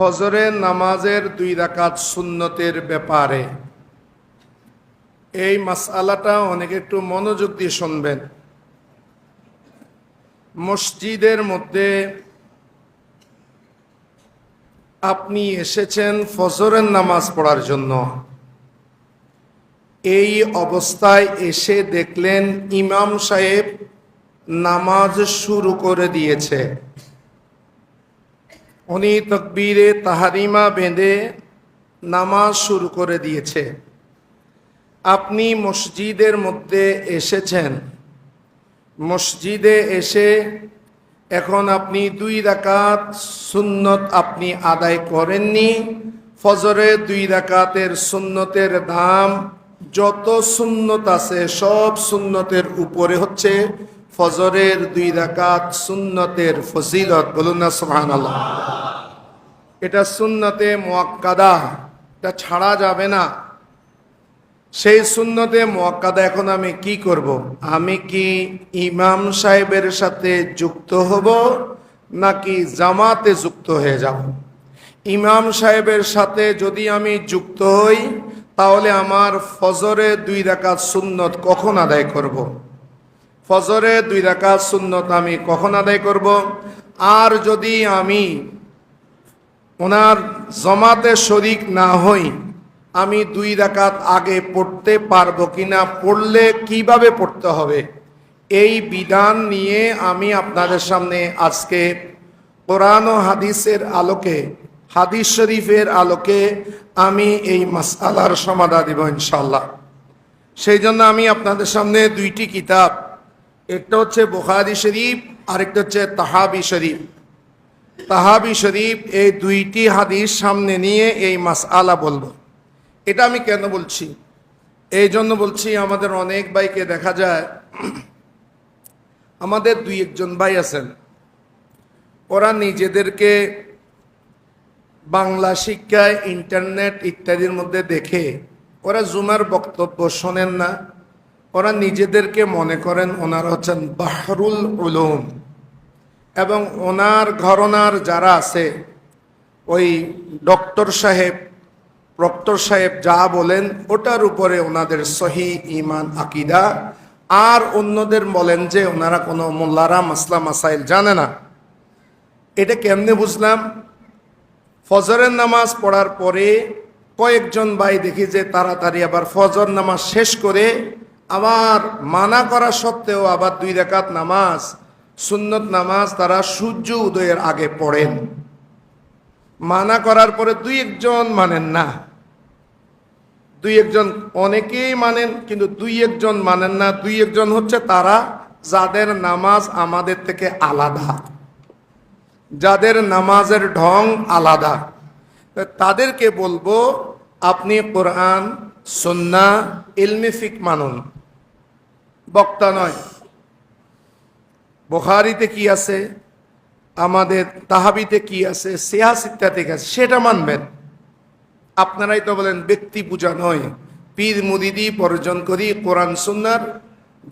ফজরের নামাজের দুই রাকাত সুন্নতের ব্যাপারে। এই মাসআলাটা অনেকে একটু মনোযোগ দিয়ে শুনবেন। মসজিদের মধ্যে আপনি এসেছেন ফজরের নামাজ পড়ার জন্য। এই অবস্থায় এসে দেখলেন ইমাম সাহেব নামাজ শুরু করে দিয়েছে। উনি তকবীরে তাহারিমা বেঁধে নামাজ শুরু করে দিয়েছে। আপনি মসজিদের মধ্যে এসেছেন। মসজিদে এসে এখন আপনি দুই রাকাত সুন্নত আপনি আদায় করেননি। ফজরে দুই রাকাতের সুন্নতের দাম যত সুন্নত আছে সব সুন্নতের উপরে হচ্ছে। ফজরের দুই রাকাত সুন্নতের ফজিলত, বলুন না সুবহানাল্লাহ এটা সুন্নতে মোয়াক্কাদা, এটা ছাড়া যাবে না সেই সুন্নতে মোয়াক্কাদা এখন আমি কি করব। আমি কি ইমাম সাহেবের সাথে যুক্ত হব, নাকি জামাতে যুক্ত হয়ে যাব ইমাম সাহেবের সাথে যদি আমি যুক্ত হই, তাহলে আমার ফজরে দুই রাকাত সুন্নত কখন আদায় করব। ফজরে দুই রাকাত সুন্নত আমি কখন আদায় করব? আর যদি আমি ওনার জমাতে শরিক না হই, আমি দুই রাকাত আগে পড়তে পারব কিনা, পড়লে কীভাবে পড়তে হবে? এই বিধান নিয়ে আমি আপনাদের সামনে আজকে কোরআন ও হাদিসের আলোকে, হাদিস শরীফের আলোকে আমি এই মাসালার সমাধা দিব ইনশাল্লাহ সেই জন্য আমি আপনাদের সামনে দুইটি কিতাব একটা হচ্ছে বুখারি শরীফ, আরেকটা হচ্ছে তাহাবি শরীফ। তাহাবি শরীফ এই দুইটি হাদিস সামনে নিয়ে এই মাস আলা বলব। এটা আমি কেন বলছি? এই জন্য বলছি আমাদের অনেক ভাইকে দেখা যায়, আমাদের দুই একজন ভাই আছেন। ওরা নিজেদেরকে বাংলা শিক্ষায় ইন্টারনেট ইত্যাদির মধ্যে দেখে, ওরা জুমার বক্তব্য শোনেন না। ওরা নিজেদেরকে মনে করেন ওনারা হচ্ছেন বাহরুল উলুম। এবং ওনার ঘরনার যারা আছে, ওই ডক্টর সাহেব, প্রক্টর সাহেব যা বলেন, ওটার উপরে ওনাদের সহি ইমান আকিদা। আর অন্যদের বলেন যে ওনারা কোনো মোল্লারা, মাসলা, মাসাইল জানে না। এটা কেমনে বুঝলাম? ফজরের নামাজ পড়ার পরে কয়েকজন ভাই দেখি যে তাড়াতাড়ি আবার ফজর নামাজ শেষ করে আবার মানা করা সত্ত্বেও আবার দুই রেখাত নামাজ, সুন্নত নামাজ তারা সূর্য উদয়ের আগে পড়েন। মানা করার পরে দুই একজন মানেন না। দুই একজন অনেকেই মানেন, কিন্তু দুই একজন মানেন না। দুই একজন হচ্ছে তারা যাদের নামাজ আমাদের থেকে আলাদা। যাদের নামাজের ঢং আলাদা। তাদেরকে বলব, আপনি কোরআন সন্না ইলমিফিক মানুন। বক্তা নয়। বখারিতে কি আছে? আমাদের তাহাবিতে কি আছে? সেহাস ইত্যাদি আছে? সেটা মানবেন। আপনারাই তো বলেন, ব্যক্তি পূজা নয়। পীর মুদিদি পর্যন করি কোরআন সুন্নার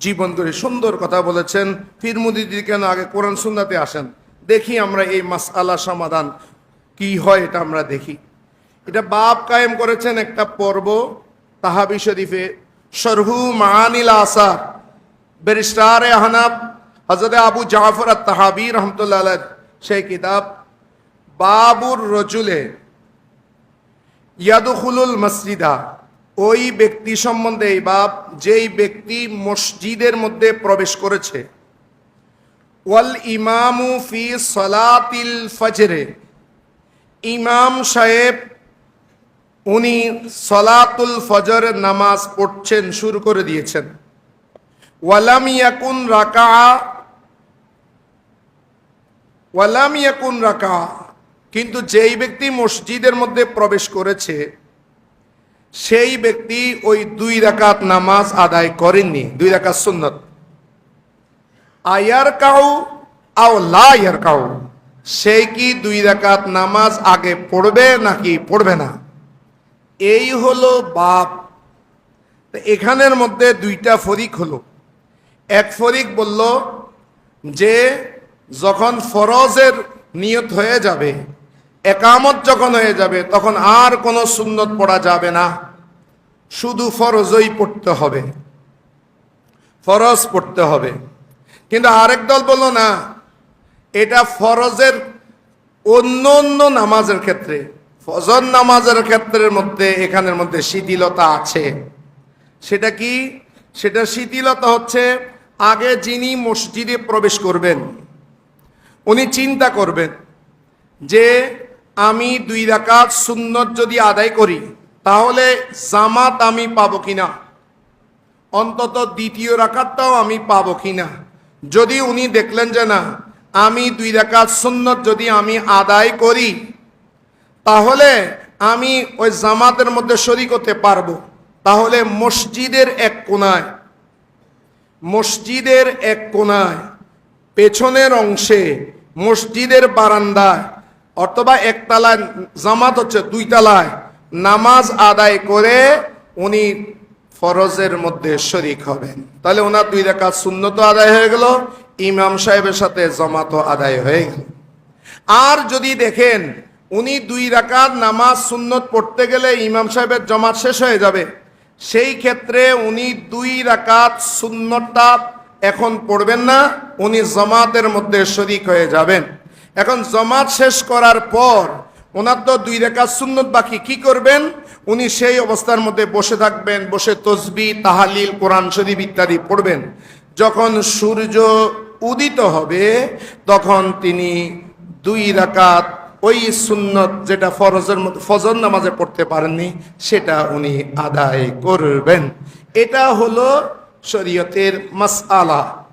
জীবন করে সুন্দর কথা বলেছেন। পীর মুদিদি কেন আগে কোরআন সুন্নাতে আসেন? দেখি আমরা এই মাস আলা সমাধান। কি হয় এটা আমরা দেখি। এটা বাপ কায়েম করেছেন একটা পর্ব তাহাবি শরীফে। সরহু মাহানিল আসার। ব্যারিস্টার আহনাব হজরত আবু জাফর তাহাবি রহমতুল্লাহ সেই কিতাব বাবুর রজুলে ইয়াদুখুলুল মসজিদা, ওই ব্যক্তি সম্বন্ধে এই বাব যেই ব্যক্তি মসজিদের মধ্যে প্রবেশ করেছে। ওয়াল ইমামু ফি সলাতিল ফজরে, ইমাম সাহেব উনি সলাতুল ফজর নামাজ পড়ছেন, শুরু করে দিয়েছেন। ওয়ালাম ইয়াকুন রাকা, ওয়ালাম ইয়াকুন রাকা। কিন্তু যেই ব্যক্তি মসজিদের মধ্যে প্রবেশ করেছে, সেই ব্যক্তি ওই দুই রাকাত নামাজ আদায় করেননি, দুই রাকাত সুন্নত। আয়ার কাউ আও লা ইয়ার কাউ সেই কি দুই রাকাত নামাজ আগে পড়বে নাকি পড়বে না? এই হলো বাপ। এখানের মধ্যে দুইটা ফরিক হলো। এক ফরিক বলল, যে যখন ফরজের নিয়ত হয়ে যাবে, একামত যখন হয়ে যাবে, তখন আর কোনো সুন্নত পড়া যাবে না। শুধু ফরজই পড়তে হবে, ফরজ পড়তে হবে। কিন্তু আরেক দল বলল, না, এটা ফরজের অন্য অন্য নামাজের ক্ষেত্রে, ফজর নামাজের ক্ষেত্রের মধ্যে, এখানের মধ্যে শিথিলতা আছে। সেটা কি? সেটা শিথিলতা হচ্ছে আগে যিনি মসজিদে প্রবেশ করবেন, উনি চিন্তা করবেন যে আমি দুই রাকাত সুন্নত যদি আদায় করি, তাহলে জামাত আমি পাবো কিনা? অন্তত দ্বিতীয় রাকাতটাও আমি পাবো কিনা? যদি উনি দেখলেন যে না, আমি দুই রাকাত সুন্নত যদি আমি আদায় করি, তাহলে আমি ওই জামাতের মধ্যে শরিক হতে পারব। তাহলে মসজিদের এক কোনায় মসজিদের এক কোনায় পেছনের অংশে মসজিদের বারান্দায়, অথবা একতলায়, জামাত হচ্ছে দুই তলায় নামাজ আদায় করে উনি ফরজের মধ্যে শরিক হবেন। তাহলে ওনার দুই রেখা শূন্যত আদায় হয়ে গেল, ইমাম সাহেবের সাথে জমাতো আদায় হয়ে গেল। আর যদি দেখেন, উনি দুই রাকাত নামাজ সুন্নত পড়তে গেলে ইমাম সাহেবের জমাত শেষ হয়ে যাবে। সেই ক্ষেত্রে উনি দুই রাকাত সুন্নতটা এখন পড়বেন না, উনি জমাতের মধ্যে শরিক হয়ে যাবেন। এখন জমাত শেষ করার পর ওনার তো দুই রেখাত সুন্নত বাকি, কি করবেন? উনি সেই অবস্থার মধ্যে বসে থাকবেন, বসে তসবি, তাহালিল, কোরআন শরীফ ইত্যাদি পড়বেন। যখন সূর্য উদিত হবে, তখন তিনি দুই রাকাত ওই সুন্নত যেটা ফরজের মধ্যে ফজর নামাজে পড়তে পারেননি, সেটা উনি আদায় করবেন। এটা হলো শরীয়তের মাসআলা।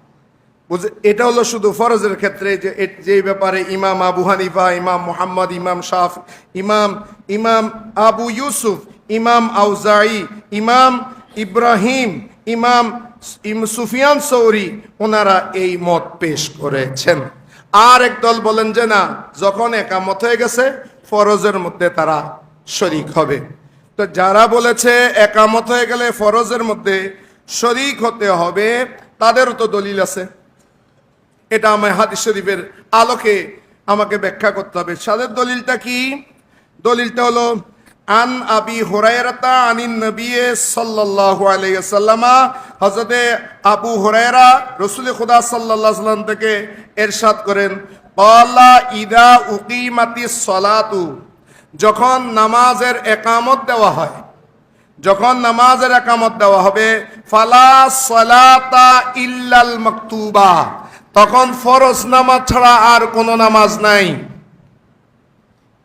বুঝে এটা হলো শুধু ফরজের ক্ষেত্রে যে এ- যে ব্যাপারে ইমাম আবু হানিফা, ইমাম মোহাম্মদ, ইমাম শাহ ইমাম ইমাম আবু ইউসুফ, ইমাম আউজাই, ইমাম ইব্রাহিম, ইমাম ইম- সুফিয়ান সৌরি, ওনারা এই মত পেশ করেছেন। আর এক দল বলেন যে না, যখন একামত হয়ে গেছে, ফরজের মধ্যে তারা শরিক হবে। তো যারা বলেছে একামত হয়ে গেলে ফরজের মধ্যে শরিক হতে হবে, তাদেরও তো দলিল আছে। এটা আমার হাদিস শরীফের আলোকে আমাকে ব্যাখ্যা করতে হবে। সাদের দলিলটা কি? দলিলটা হলো আন আবি হুরায়রাতা আনিন নবী সাল্লাল্লাহু আলাইহি সাল্লামা হযরতে আবু হুরায়রা রাসূল খুদা সাল্লাল্লাহু আলাইহি থেকে এরশাদ করেন, ক্বালা ইদা উকিমাতিস সালাতু যখন নামাজের একামত দেওয়া হয়, যখন নামাজের একামত দেওয়া হবে, ফালা সালাতা ইল্লাল মাকতুবা তখন ফরজ নামাজ ছাড়া আর কোনো নামাজ নাই।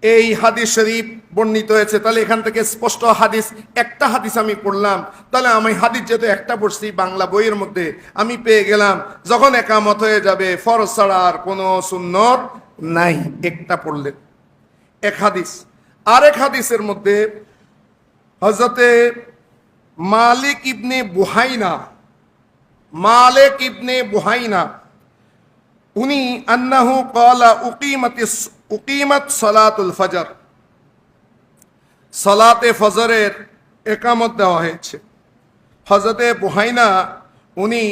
এই হাদিস শরীফ বর্ণিত হয়েছে। তাহলে এখান থেকে স্পষ্ট হাদিস, একটা হাদিস আমি পড়লাম। তাহলে আমি হাদিস যেহেতু একটা পড়ছি, বাংলা বইয়ের মধ্যে আমি পেয়ে গেলাম, যখন একামত হয়ে যাবে, ফরজ ছাড়া আর কোনো সুন্নত নাই, একটা পড়লেন এক হাদিস। আরেক হাদিসের মধ্যে হজরতে মালিক ইবনে বুহাইনা, মালিক ইবনে বুহাইনা, উনি আন্নাহু ক্বালা উকিমাতিস উকিমাত সালাতুল ফজর। সালাতে ফজরের একামত দেওয়া হয়েছে। হজরতে বুহাইনা, উনি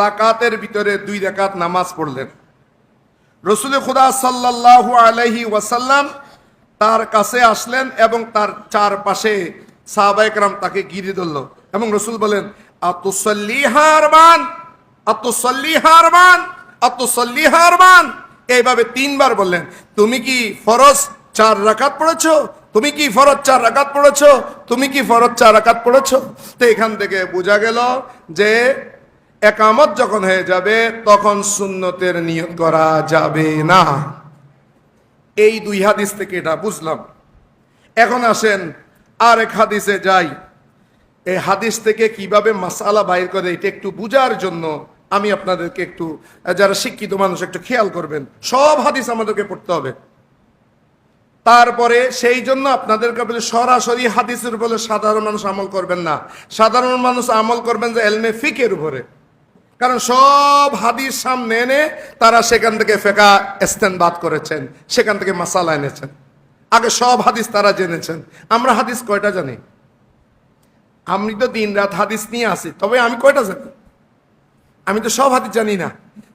রাকাতের ভিতরে দুই রাকাত নামাজ পড়লেন। রসুল খুদা সাল্লাল্লাহু আলাইহি ওয়াসাল্লাম তার কাছে আসলেন এবং তার চারপাশে সাহাবাইকরাম তাকে গিরে ধরল এবং রসুল বলেন আতুসল্লি হারমান আতুসল্লি হারমান আতুসল্লি হারমান এইভাবে তিনবার বললেন, তুমি কি ফরজ চার রাকাত পড়েছো? তুমি কি ফরজ চার রাকাত পড়েছো? তুমি কি ফরজ চার রাকাত পড়েছো? তো এখান থেকে বোঝা গেল যে একামত যখন হয়ে যাবে, তখন সুন্নতের নিয়ত করা যাবে না। এই দুই হাদিস থেকে এটা বুঝলাম। এখন আসেন আর এক হাদিসে যাই। এই হাদিস থেকে কীভাবে মাসালা বাইর করে, এটা একটু বুঝার জন্য আমি আপনাদেরকে একটু, যারা শিক্ষিত মানুষ, একটু খেয়াল করবেন। সব হাদিস আমাদেরকে পড়তে হবে। তারপরে সেই জন্য আপনাদেরকে বলে, সরাসরি হাদিসের বলে সাধারণ মানুষ আমল করবেন না। সাধারণ মানুষ আমল করবেন যে এলমে ফিকের উপরে। কারণ সব হাদিস সামনে এনে তারা সেখান থেকে ফেকা বাদ করেছেন, সেখান থেকে মাসালা এনেছেন। আগে সব হাদিস তারা জেনেছেন। আমরা হাদিস কয়টা জানি? আমি তো দিন রাত হাদিস নিয়ে আসি, তবে আমি কয়টা জানি? আমি তো সব হাদিস জানি না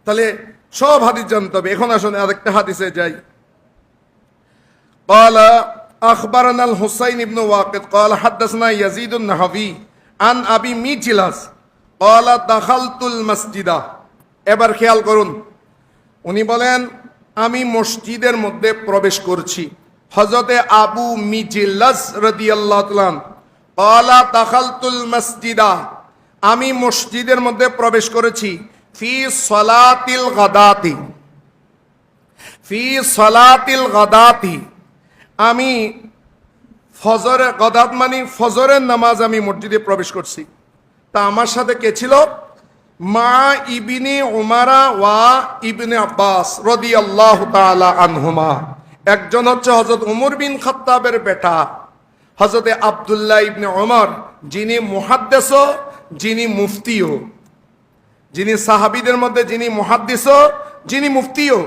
তাহলে সব হাদিস জানতে হবে এখন আসুন আরেকটা হাদিসে যাই قال أخبرنا الحسين بن واقد قال حدثنا يزيد النحوي عن أبي ميجلاس قال دخلت المسجد এবার খেয়াল করুন উনি বলেন আমি মসজিদের মধ্যে প্রবেশ করছি হজরতে আবু মিজিল্লাস রাদিয়াল্লাহু তাআলা قال دخلت المسجد আমি মসজিদের মধ্যে প্রবেশ করেছি, ফি সলাতিল গাদাতি। ফি সলাতিল গাদাতি। আমি ফজরে গদাত মানে ফজরের নামাজ আমি মসজিদে প্রবেশ করছি। তা আমার সাথে কে ছিল? মা ইবিনি উমারা ওয়া ইবনে আব্বাস রদি আল্লাহ আনহুমা। একজন হচ্ছে হজরত উমর বিন খাত্তাবের বেটা হজরতে আবদুল্লাহ ইবনে ওমর যিনি মুহাদ্দেস যিনি মুফতিও, যিনি সাহাবিদের মধ্যে যিনি মুহাদ্দিসও, যিনি মুফতিও।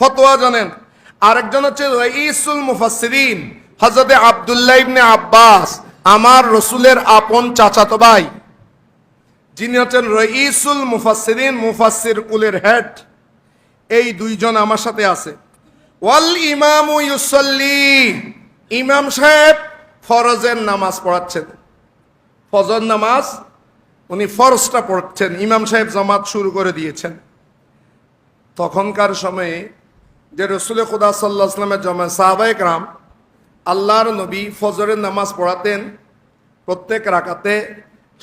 ফতোয়া জানেন, আরেকজন হচ্ছে রঈসুল মুফাসসিরিন, হযরতে আব্দুল্লাহ ইবনে আব্বাস, আমার রসুলের আপন চাচাতো ভাই। যিনি হচ্ছেন রঈসুল মুফাসসিরিন, মুফাসসির কুলের হেড। এই দুইজন আমার সাথে আছে। ওয়াল ইমামু ইউসল্লি, ইমাম সাহেব ফরজের নামাজ পড়াচ্ছেন। ফজর নামাজ উনি ফরজটা পড়ছেন, ইমাম সাহেব জামাত শুরু করে দিয়েছেন। তখনকার সময়ে যে রসুল খুদা সাল্লাহ আসলামের জমা সাহাবায়ক রাম আল্লাহর নবী ফজরের নামাজ পড়াতেন প্রত্যেক রাকাতে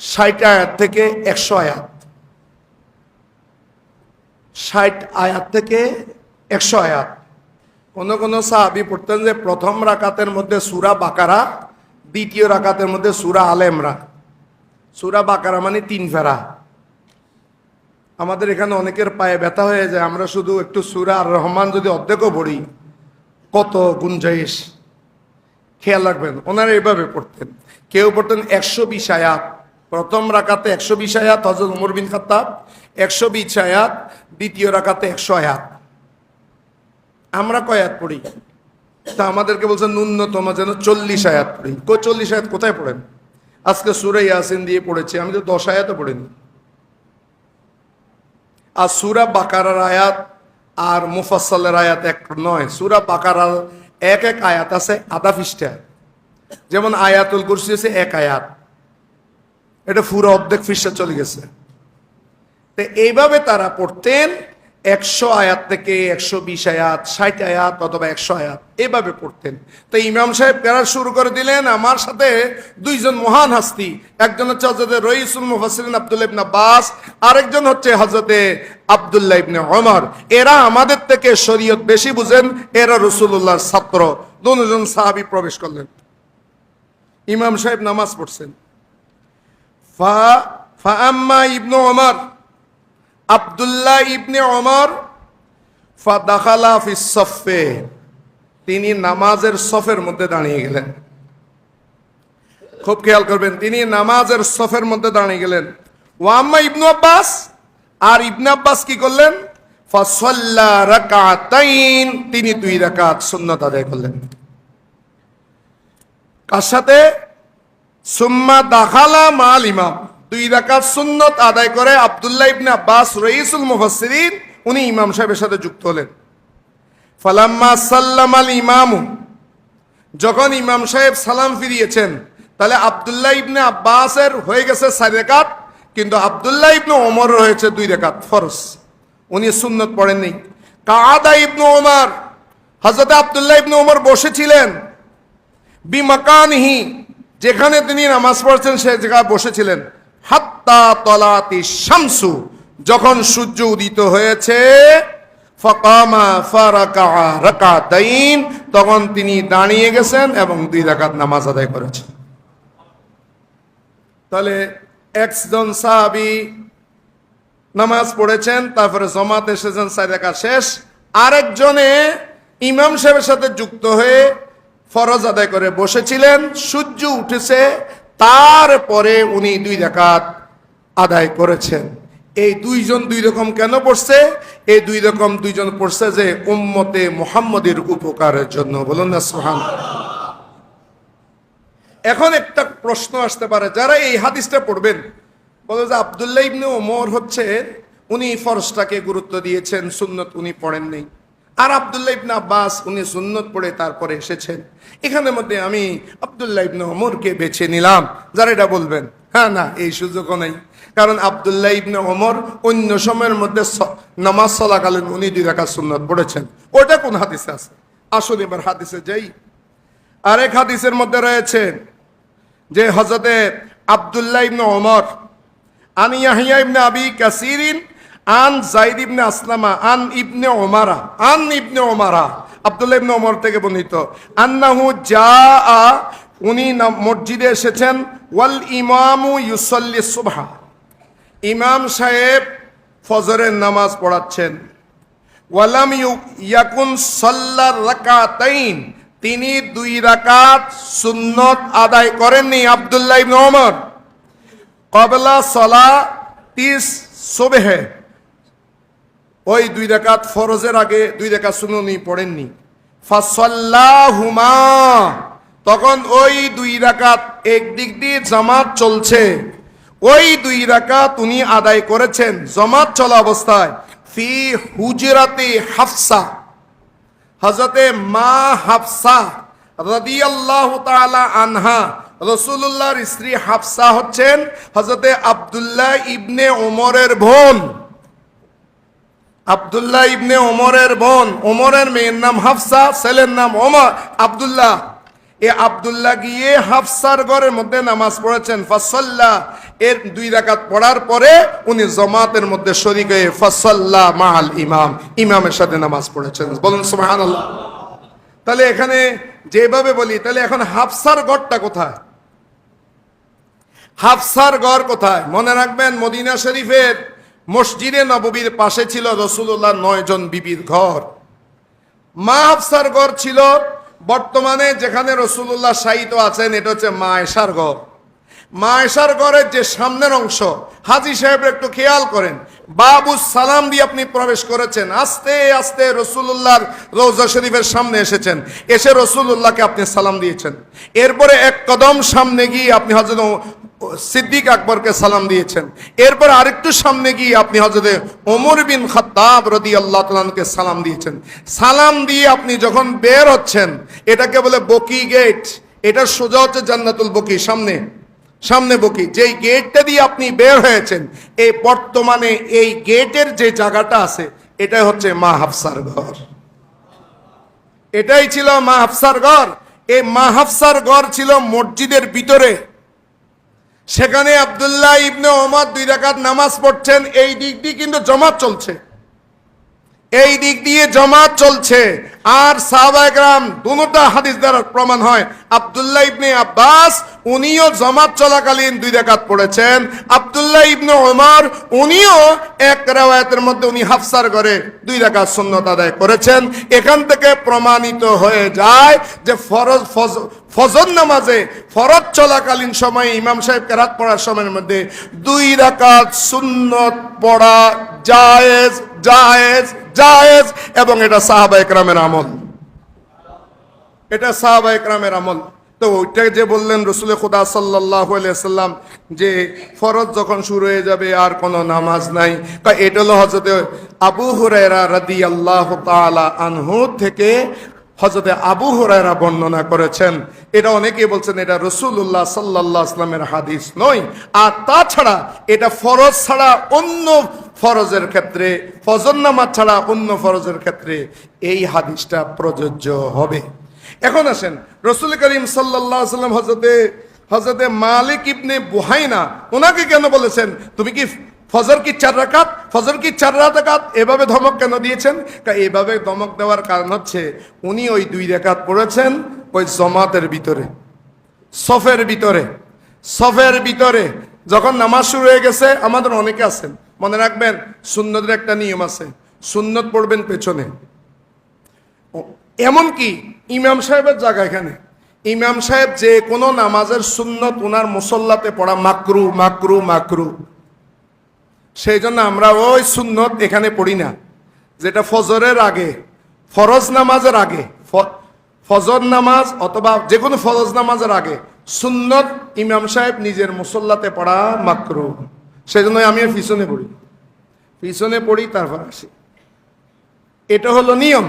ষাট আয়াত থেকে একশো আয়াত। ষাট আয়াত থেকে একশো আয়াত। কোন কোন সাহাবি পড়তেন যে প্রথম রাকাতের মধ্যে সুরা বাকারা, দ্বিতীয় রাকাতের মধ্যে সুরা আলেমরা সুরা বাকারা মানে তিন ফেরা। আমাদের এখানে অনেকের পায়ে ব্যথা হয়ে যায়, আমরা শুধু একটু সুরা আর রহমান যদি অর্ধেকও পড়ি, কত গুঞ্জাইশ। খেয়াল রাখবেন, ওনারা এভাবে পড়তেন। কেউ পড়তেন একশো বিশ আয়াত, প্রথম রাকাতে একশো বিশ আয়াত হজরত উমর বিন খাত্তাব একশো বিশ আয়াত, দ্বিতীয় রাকাতে একশো আয়াত। আমরা কয়াত পড়ি? তা আমাদেরকে বলছেন ন্যূনতম যেন চল্লিশ আয়াত পড়ি। কো চল্লিশ আয়াত কোথায় পড়েন? আজকে সুরে ইয়াসিন দিয়ে পড়েছি, আমি তো দশ আয়াতও পড়িনি। আর সুরা বাকারার আয়াত আর মুফাসলের আয়াত এক নয়, সুরা বাকারার এক এক আয়াত আছে আধা পৃষ্ঠা যেমন আয়াতুল কুরসি আছে এক আয়াত। এটা ফুরা অর্ধেক পৃষ্ঠা চলে গেছে। তো এইভাবে তারা পড়তেন একশো আয়াত থেকে একশো বিশ আয়াত, ষাট আয়াত অথবা একশো আয়াত, এভাবে পড়তেন। তো ইমাম সাহেব প্যারা শুরু করে দিলেন, আমার সাথে দুইজন মহান হাস্তি, একজন হচ্ছে হজরতে রইসুল মুফাসিরিন আব্দুল্লাহ ইবনে আব্বাস, আরেকজন হচ্ছে হজরতে আব্দুল্লাহ ইবনে ওমর এরা আমাদের থেকে শরীয়ত বেশি বুঝেন, এরা রসুল্লাহর ছাত্র। দুজন সাহাবি প্রবেশ করলেন। ইমাম সাহেব নামাজ পড়ছেন। ফা ফা আম্মা ইবনু ওমর আবদুল্লাহ ইবনে ওমর ফাদাখালা ফিসফে তিনি নামাজের সফের মধ্যে দাঁড়িয়ে গেলেন। খুব খেয়াল করবেন, তিনি নামাজের সফের মধ্যে দাঁড়িয়ে গেলেন। ওয়াম্মা ইবনু আব্বাস, আর ইবনে আব্বাস কি করলেন? তিনি দুই রাকাত সুন্নাত আদায় করলেন। কার সাথে? সুম্মা দাখালা মাল ইমাম। দুই রাকাত সুন্নত আদায় করে আব্দুল্লাহ ইবনে আব্বাস, রইসুল মুফাসসিরিন, উনি ইমাম সাহেবের সাথে যুক্ত হলেন। ফালাম্মা সাল্লাম আল ইমামু, যখন ইমাম সাহেব সালাম ফিরিয়েছেন, তাহলে আব্দুল্লাহ ইবনে আব্বাসের হয়ে গেছে চার রেখাত কিন্তু আব্দুল্লাহ ইবনে ওমর রয়েছে দুই রেখাত ফরজ। উনি সুন্নত পড়েননি কাদা ইবনে ওমর হজরত আব্দুল্লাহ ইবনে ওমর বসেছিলেন, বিমাকানহি, যেখানে তিনি নামাজ পড়ছেন সে জায়গায় বসেছিলেন। হাত্তা তলাতি শামসু, যখন সূর্য উদিত হয়েছে, ফকামা ফারাকা রাকাতাইন, তখন তিনি দাঁড়িয়ে গেছেন এবং দুই রাকাত নামাজ আদায় করেছেন। তাহলে একজন সাহাবি নামাজ পড়েছেন, তারপরে জমাত এসেছেন, চার রাকাত শেষ। আরেকজনে ইমাম সাহেবের সাথে যুক্ত হয়ে ফরজ আদায় করে বসেছিলেন, সূর্য উঠেছে তারপরে উনি দুই রাকাত আদায় করেছেন। এই দুইজন দুই রকম কেন পড়ছে? এই দুই রকম দুইজন পড়ছে যে উম্মতে মোহাম্মদের উপকারের জন্য। বলুন না সোহান এখন একটা প্রশ্ন আসতে পারে, যারা এই হাদিসটা পড়বেন, বলো যে আবদুল্লাহ ইবনে ওমর হচ্ছে, উনি ফরজটাকে গুরুত্ব দিয়েছেন, সুন্নত উনি পড়েন নেই আর আবদুল্লাহ ইবনে আব্বাস, উনি সুন্নত পড়ে তারপরে এসেছেন। এখানের মধ্যে আমি আবদুল্লাহ ইবনে ওমরকে বেছে নিলাম। যারা এটা বলবেন হ্যাঁ না, এই সুযোগও নেই। কারণ আবদুল্লাহ ইবনে ওমর অন্য সময়ের মধ্যে নামাজ চলাকালীন উনি দুই রাকাত সুন্নত পড়েছেন। ওটা কোন হাদিসে আছে? আসুন এবার হাদিসে যাই। আরেক হাদিসের মধ্যে রয়েছে যে হজরতে আবদুল্লাহ ইবনে ওমর, আন ইবনে আবি কাসিরিন আন জাইদ ইবনে আসলামা, আন ইবনে ওমারা আন ইবনে ওমারা আব্দুল্লাহ ইবনে ওমর থেকে বর্ণিত। আন্নাহু যা আ উনি মসজিদে এসেছেন, ওয়াল ইমামু ইউসল্লি সুবহা। ইমাম সাহেব ফজরের নামাজ পড়াচ্ছেন। ওয়ালাম ইয়াকুন সাল্লার রাকাতাইন, তিনি দুই রাকাত সুন্নত আদায় করেননি আব্দুল্লাহ ইবনে ওমর কবলা সলা তিস সোবেহে। ওই দুই রাকাত ফরজের আগে দুই রাকাত সুননি পড়েননি। ফাসল্লাহুমা। তখন ওই দুই রাকাত একদিক দিয়ে জামাত চলছে। ওই দুই রাকাত উনি আদায় করেছেন জামাত চলা অবস্থায়। ফি হুজরাতে হাফসা। হজরতে মা হাফসা রাদিয়াল্লাহু তাআলা আনহা রসুল্লাহর স্ত্রী হাফসা হচ্ছেন হজরতে আব্দুল্লাহ ইবনে ওমরের বোন। আব্দুল্লাহ ইবনে ওমরের বোন। ওমরের মেয়ের নাম হাফসা, ছেলের নাম ওমর। আব্দুল্লাহ, এ আব্দুল্লাহ গিয়ে হাফসার ঘরের মধ্যে নামাজ পড়েছেন। ফাসল্লাহ এর দুই রাকাত পড়ার পরে উনি জমাতের মধ্যে শরিক হয়ে ফাসল্লাহ মাল ইমাম, ইমামের সাথে নামাজ পড়েছেন। বলুন সুবহানাল্লাহ। তাহলে এখানে যেভাবে বলি, তাহলে এখন হাফসার গড়টা কোথায়? হাফসার গড় কোথায়? মনে রাখবেন, মদিনা শরীফের মসজিদে নববীর পাশে ছিল রসুল্লাহ নয় জন বিবির ঘর। মা হাফসার ঘর ছিল। বর্তমানে যেখানে রসুল্লাহ শায়িত আছেন, এটা হচ্ছে মা এশার ঘর। মা এশার ঘরের যে সামনের অংশ, হাজি সাহেব একটু খেয়াল করেন। বাবু সালাম দিয়ে আপনি প্রবেশ করেছেন। আস্তে আস্তে রসুল্লাহর রৌজা শরীফের সামনে এসেছেন। এসে রসুল্লাহকে আপনি সালাম দিয়েছেন। এরপরে এক কদম সামনে গিয়ে আপনি হজরত সিদ্দিক আকবরকে সালাম দিয়েছেন। এরপর আরেকটু সামনে গিয়ে আপনি হজরতে ওমর বিন খত্তাব রদি আল্লাহ তালকে সালাম দিয়েছেন। সালাম দিয়ে আপনি যখন বের হচ্ছেন, এটাকে বলে বকি গেট এটা সোজা হচ্ছে জান্নাতুল বকি, সামনে। সামনে বকি। যেই গেটটা দিয়ে আপনি বের হয়েছেন এই বর্তমানে এই গেটের যে জায়গাটা আছে, এটাই হচ্ছে মা হাফসার ঘর। এটাই ছিল মা হাফসার ঘর। এই মা হাফসার ঘর ছিল মসজিদের ভিতরে। সেখানে আবদুল্লাহ ইবনে ওমর দুই রাকাত নামাজ পড়ছেন এই দিকটি কিন্তু জমাত চলছে। এই দিক দিয়ে জমাত চলছে। আর সাহাবাহাম দুটা হাদিস দ্বারা প্রমাণ হয়। আব্দুল্লাহ ইবনে আব্বাস, উনিও জমাত চলাকালীন দুই রাকাত পড়েছেন। আব্দুল্লাহ ইবনে ওমর উনিও এক রাওয়ায়াতের মধ্যে উনি হাফসার ঘরে দুই রাকাত সুন্নত আদায় করেছেন। এখান থেকে প্রমাণিত হয়ে যায় যে ফরজ ফজ- ফজর নামাজে ফরজ চলাকালীন সময়ে ইমাম সাহেব কেরাত পড়ার সময়ের মধ্যে দুই রাকাত সুন্নত পড়া জায়েজ জায়েজ জায়েজ এবং এটা সাহাবা একরামের আমল। এটা সাহাবা একরামের আমল। তো ওইটা যে বললেন রসুল খুদা সাল্লাহ সাল্লাম যে ফরজ যখন শুরু হয়ে যাবে আর কোনো নামাজ নাই। তা এটা হলো হজরত আবু হুরায়রা রাদি আল্লাহ তালা আনহু থেকে হজরতে আবু হুরায়রা বর্ণনা করেছেন, এটা অনেকেই বলছেন এটা রসুল্লাহ সাল্লাহ আসলামের হাদিস নয়। আর তাছাড়া এটা ফরজ ছাড়া অন্য ফরজের ক্ষেত্রে ফজর নামাজ ছাড়া অন্য ফরজের ক্ষেত্রে এই হাদিসটা প্রযোজ্য হবে। এখন আসেন, রসুল করিম সাল্লাহ সাল্লাম হজরতে হজরতে মালিক ইবনে বুহাইনা ওনাকে কেন বলেছেন? তুমি কি ফজর কি চার রাকাত ফজর কি চার রাকাত, এভাবে ধমক কেন দিয়েছেন? এভাবে ধমক দেওয়ার কারণ হচ্ছে উনি ওই দুই রেখাত পড়েছেন ওই জমাতের ভিতরে, সফের ভিতরে সফের ভিতরে। যখন নামাজ শুরু হয়ে গেছে, আমাদের অনেকে আছেন, মনে রাখবেন সুন্নতের একটা নিয়ম আছে, সুন্নত পড়বেন পেছনে। এমনকি ইমাম সাহেবের জায়গা এখানে। ইমাম সাহেব যে কোনো নামাজের সুন্নত ওনার মুসল্লাতে পড়া মাকরু মাকরু মাকরু। সেই জন্য আমরা ওই সুন্নত এখানে পড়ি না। যেটা ফজরের আগে, ফরজ নামাজের আগে ফজর নামাজ অথবা যে কোনো ফরজ নামাজের আগে, সুন্নত ইমাম সাহেব নিজের মুসল্লাতে পড়া মাকরু। সেই জন্য আমি পিছনে পড়ি। পিছনে পড়ি, তারপর আসি। এটা হলো নিয়ম।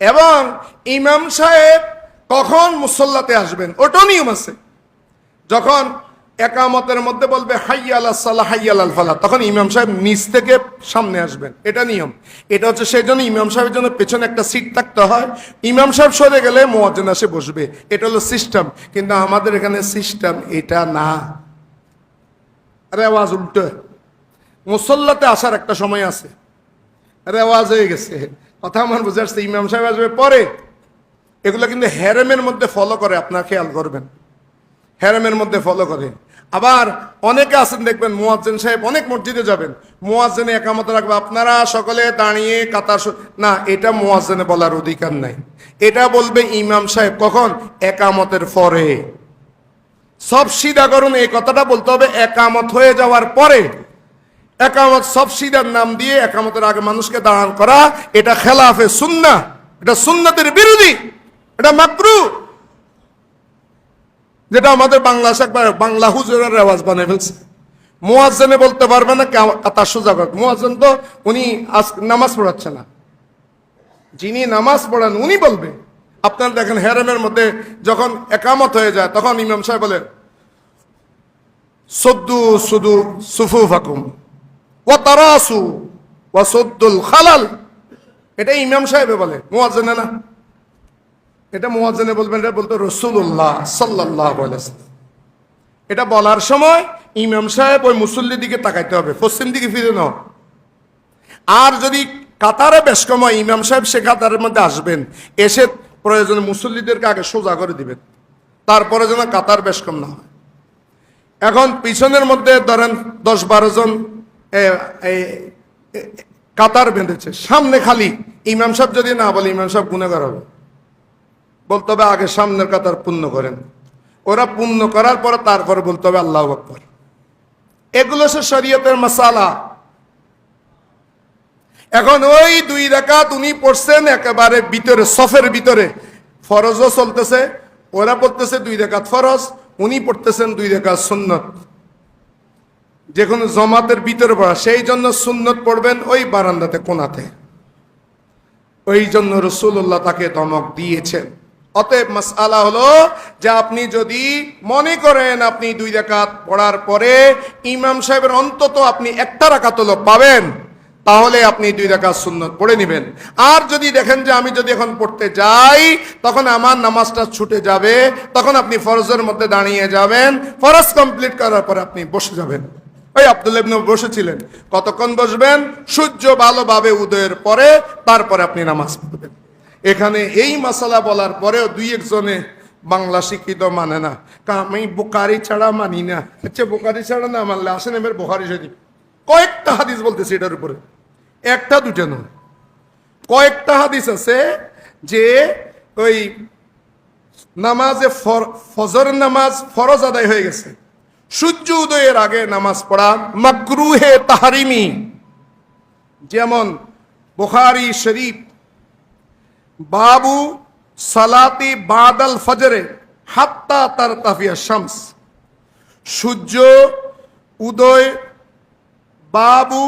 এবং ইমাম সাহেব কখন মুসল্লাতে আসবেন, ওটাও নিয়ম আছে। যখন একামতের মধ্যে বলবে, হাইয়াল সাল্লাহ হাইয়াল ফালাহ তখন ইমাম সাহেব নিচ থেকে সামনে আসবেন। এটা নিয়ম। এটা হচ্ছে সেই জন্য ইমাম সাহেবের জন্য পেছনে একটা সিট থাকতে হয়। ইমাম সাহেব সরে গেলে মোয়াজ্জেন আসে বসবে। এটা হলো সিস্টেম। কিন্তু আমাদের এখানে সিস্টেম এটা না। রেওয়াজ উল্টো। মুসল্লাতে আসার একটা সময় আছে। রেওয়াজ হয়ে গেছে। কথা আমার বুঝে আসছে। ইমাম সাহেব আসবে পরে। এগুলো কিন্তু হ্যারেমের মধ্যে ফলো করে। আপনার খেয়াল করবেন। হ্যারেমের মধ্যে ফলো করে। আবার অনেকে আছেন, দেখবেন মোয়াজ্জেন সাহেব অনেক মসজিদে যাবেন। মোয়াজ্জেনে একামত রাখবে। আপনারা সকলে দাঁড়িয়ে কাতার না, এটা মোয়াজ্জেনে বলার অধিকার নাই। এটা বলবে ইমাম সাহেব কখন? একামতের পরে। সব সিদা করুন, এই কথাটা বলতে হবে, একামত হয়ে যাওয়ার পরে। একামত সব সিধার নাম দিয়ে একামতের আগে মানুষকে দাঁড়ান করা, এটা খেলাফে সুন্না এটা সুন্নাতের বিরোধী, এটা মাকরু। যেটা আমাদের বাংলা একবার বাংলা হুজুরের রেওয়াজ বানিয়ে ফেলছে। মোয়াজ্জেনে বলতে পারবে না কাতার সোজা কর মোয়াজ্জেন তো উনি নামাজ পড়াচ্ছে না। যিনি নামাজ পড়ান, উনি বলবে। আপনারা দেখেন হেরেমের মধ্যে যখন একামত হয়ে যায়, তখন ইমাম সাহেব বলে, সদ্দু সুদু সুফু ফাকুম ও তারাসু ও সদ্দুল খালাল। এটা ইমাম সাহেবে বলে। মোয়াজ্জেনে না। এটা মোয়াজ্জেনে বলবেন এটা বলতো রসুল্লাহ সাল্লাহ এটা বলার সময় ইমাম সাহেব ওই মুসল্লির দিকে তাকাইতে হবে পশ্চিম দিকে ফিরে নাও। আর যদি কাতারে বেশ কম হয়, ইমাম সাহেব সে কাতারের মধ্যে আসবেন এসে প্রয়োজনে মুসল্লিদেরকে আগে সোজা করে দিবেন। তারপরে যেন কাতার বেশ কম না হয়। এখন পিছনের মধ্যে ধরেন দশ বারো জন কাতার বেঁধেছে। সামনে খালি ইমাম সাহেব যদি না বলে ইমাম সাহেব গুণাগার হবে। বলতে হবে আগে সামনের কাতার পূর্ণ করেন। ওরা পূর্ণ করার পরে তারপরে বলতে হবে আল্লাহ আকবর। এগুলো সে শরীয়তের মশালা এখন ওই দুই রাকাত উনি পড়ছেন একেবারে ভিতরে, সফের ভিতরে। ফরজও চলতেছে, ওরা পড়তেছে দুই রেখাত ফরজ, উনি পড়তেছেন দুই রেখাত সুন্নত। যে কোনো জমাতের ভিতরে পড়া, সেই জন্য সুন্নত পড়বেন ওই বারান্দাতে, কোনাতে। ওই জন্য রসুল্লাহ তাকে ধমক দিয়েছেন। অতএব মাসআলা হলো যে আপনি যদি মনে করেন আপনি দুই রাকাত পড়ার পরে ইমাম সাহেবের অন্তত আপনি একটা রাকাত হলো পাবেন, তাহলে আপনি দুই রাকাত সুন্নত পড়ে নেবেন। আর যদি দেখেন যে আমি যদি এখন পড়তে যাই, তখন আমার নামাজটা ছুটে যাবে, তখন আপনি ফরজের মধ্যে দাঁড়িয়ে যাবেন, ফরজ কমপ্লিট করার পরে আপনি বসে যাবেন। ওই আব্দুল বসেছিলেন। কতক্ষণ বসবেন? সূর্য ভালোভাবে উদয়ের পরে, তারপরে আপনি নামাজ পড়বেন। এখানে এই মশালা বলার পরেও দুই একজনে বাংলা শিক্ষিত মানে না। আমি বোকারি ছাড়া মানি না। আচ্ছা বোকারি ছাড়া না মানলে আসেন এবার বোকারি শরীফ কয়েকটা হাদিস বলতেছে এটার উপরে। একটা দুটা নয়। কয়েকটা হাদিস আছে যে ওই নামাজে ফজরের নামাজ ফরজ আদায় হয়ে গেছে। সূর্য উদয়ের আগে নামাজ পড়া মাকরুহে তাহারিমি। যেমন বুখারি, শরীফ বাবু সালাতি বাদাল ফজরে হাত্তা তার তাফিয়া শামস। সূর্য, উদয়, বাবু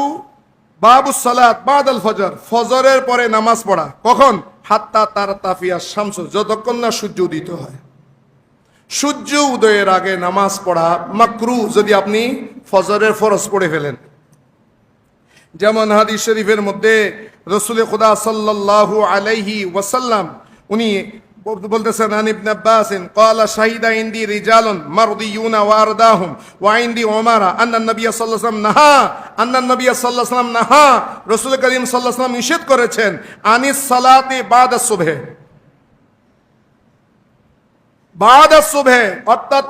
বাবু সালাত বাদাল ফজর, ফজরের পরে নামাজ পড়া। কখন? হাত্তা তার তাফিয়া শামস, যতক্ষণ না সূর্য উদিত হয়। সূর্য উদয়ের আগে নামাজ পড়া মাকরু, যদি আপনি ফজরের ফরজ পড়ে ফেলেন। যেমন হাদিস শরীফের মধ্যে রসুল খুদা সাল্লাহু আলাইহি ওয়াসাল্লাম, উনি বলতেছেন আনিব নাব্বাসিন ক্বালা শাহিদা ইন্দি রিজালুন মারদিয়ুনা ইউনা আরদাহুম ওয়া ইনদি ওমারা আন্না নবী সাল্লাল্লাহু নাহা, আন্না নবিয়া সাল্লাল্লাহু আলাইহি নাহা, রসুল করিম সাল্লাল্লাহু আলাইহি নিষেধ করেছেন, আনিস সালাতি বাদা সুবহে। বাদা সুভে অর্থাৎ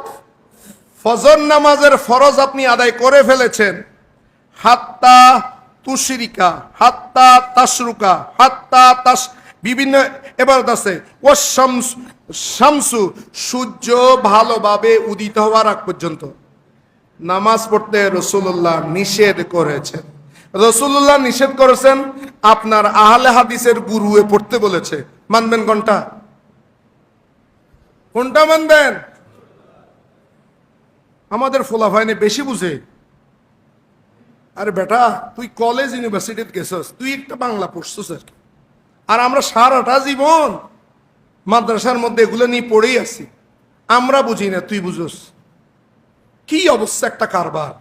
ফজর নামাজের ফরজ আপনি আদায় করে ফেলেছেন, হাত্তা তুশরিকা, হাত্তা তাসরুকা হাত্তা তাস বিভিন্ন এবারত আছে। ও শামস শামসু সূর্য ভালোভাবে উদিত হওয়ার আগ পর্যন্ত। নামাজ পড়তে রসুল্লাহ নিষেধ করেছেন। রসুল্লাহ নিষেধ করেছেন, আপনার আহলে হাদিসের গুরুয়ে পড়তে বলেছে। মানবেন কোনটা? কোনটা মানবেন? আমাদের ফোলাফাইনে বেশি বুঝে। আরে বেটা, তুই কলেজ ইউনিভার্সিটিতে গেছস, তুই একটা বাংলা পড়ছস আর কি। আর আমরা সারাটা জীবন মাদ্রাসার মধ্যে এগুলো নিয়ে পড়েই আছি। আমরা বুঝি না, তুই বুঝোস। কি অবস্থা একটা কারবার?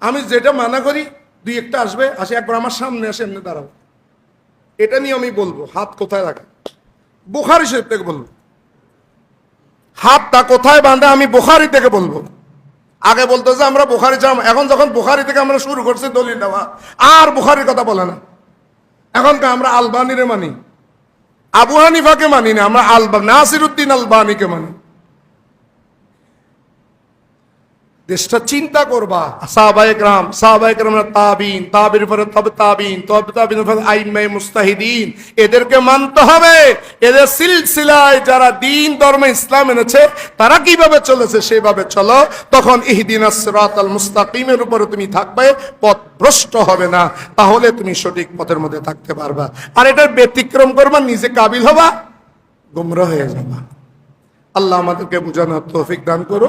আমি যেটা মানা করি, দুই একটা আসবে, আসে একবার আমার সামনে আসে, এমনি দাঁড়াবো এটা নিয়ে আমি বলব, হাত কোথায় রাখে? বুখারি শরীফ থেকে বলব। হাতটা কোথায় বাঁধে, আমি বুখারি থেকে বলব। আগে বলতো যে আমরা বুখারি চাম এখন যখন বুখারি থেকে আমরা শুরু করছি দলিল দেওয়া আর বুখারির কথা বলে না। এখন আমরা আলবানিরে মানি। আবু হানিফাকে মানি না, আমরা আলবা নাসিরুদ্দিন আলবানিকে মানি। দেশটা চিন্তা করবা। সাহাবায়াম সাহাবায়ামরা তাবিন, তাবির পরে তব তাবিন তব তাবিন আইমে মুস্তাহিদিন। এদেরকে মানতে হবে। এদের সিলসিলায় যারা দিন, ধর্মে, ইসলাম এনেছে, তারা কীভাবে চলেছে সেভাবে চলো। তখন ইহদিন আসরাতাল মুস্তাকিমের উপরে তুমি থাকবে, পথ ভ্রষ্ট হবে না। তাহলে তুমি সঠিক পথের মধ্যে থাকতে পারবা। আর এটার ব্যতিক্রম করবা, নিজে কাবিল হবা, গুমরা হয়ে যাবা। আল্লাহ আমাদেরকে বুঝানোর তৌফিক দান করো